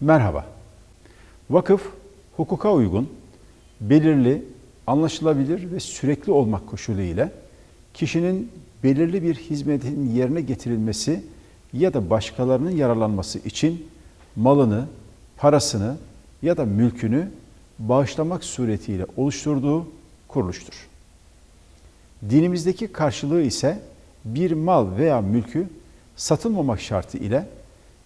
Merhaba. Vakıf, hukuka uygun, belirli, anlaşılabilir ve sürekli olmak koşulu ile kişinin belirli bir hizmetin yerine getirilmesi ya da başkalarının yararlanması için malını, parasını ya da mülkünü bağışlamak suretiyle oluşturduğu kuruluştur. Dinimizdeki karşılığı ise bir mal veya mülkü satılmamak şartı ile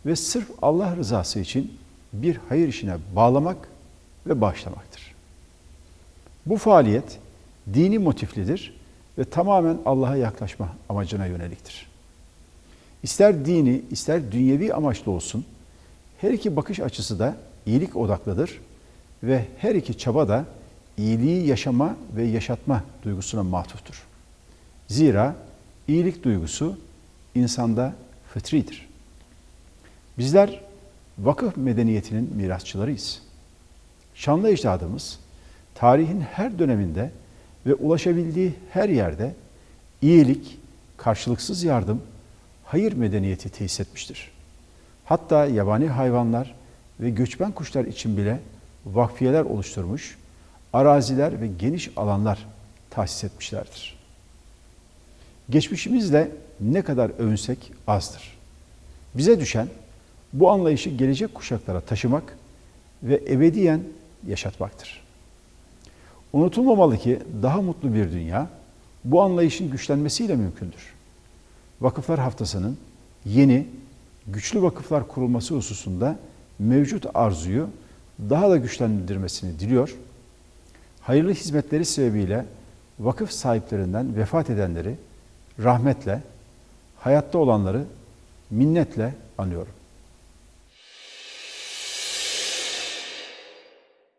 ve sırf Allah rızası için bir hayır işine bağlamak ve bağışlamaktır. Bu faaliyet dini motiflidir ve tamamen Allah'a yaklaşma amacına yöneliktir. İster dini, ister dünyevi amaçlı olsun, her iki bakış açısı da iyilik odaklıdır ve her iki çaba da iyiliği yaşama ve yaşatma duygusuna matuftur. Zira iyilik duygusu insanda fıtridir. Bizler vakıf medeniyetinin mirasçılarıyız. Şanlı ecdadımız tarihin her döneminde ve ulaşabildiği her yerde iyilik, karşılıksız yardım, hayır medeniyeti tesis etmiştir. Hatta yabani hayvanlar ve göçmen kuşlar için bile vakfiyeler oluşturmuş, araziler ve geniş alanlar tahsis etmişlerdir. Geçmişimizle ne kadar övünsek azdır. Bize düşen bu anlayışı gelecek kuşaklara taşımak ve ebediyen yaşatmaktır. Unutulmamalı ki daha mutlu bir dünya bu anlayışın güçlenmesiyle mümkündür. Vakıflar Haftası'nın yeni, güçlü vakıflar kurulması hususunda mevcut arzuyu daha da güçlendirmesini diliyor. Hayırlı hizmetleri sebebiyle vakıf sahiplerinden vefat edenleri rahmetle, hayatta olanları minnetle anıyorum.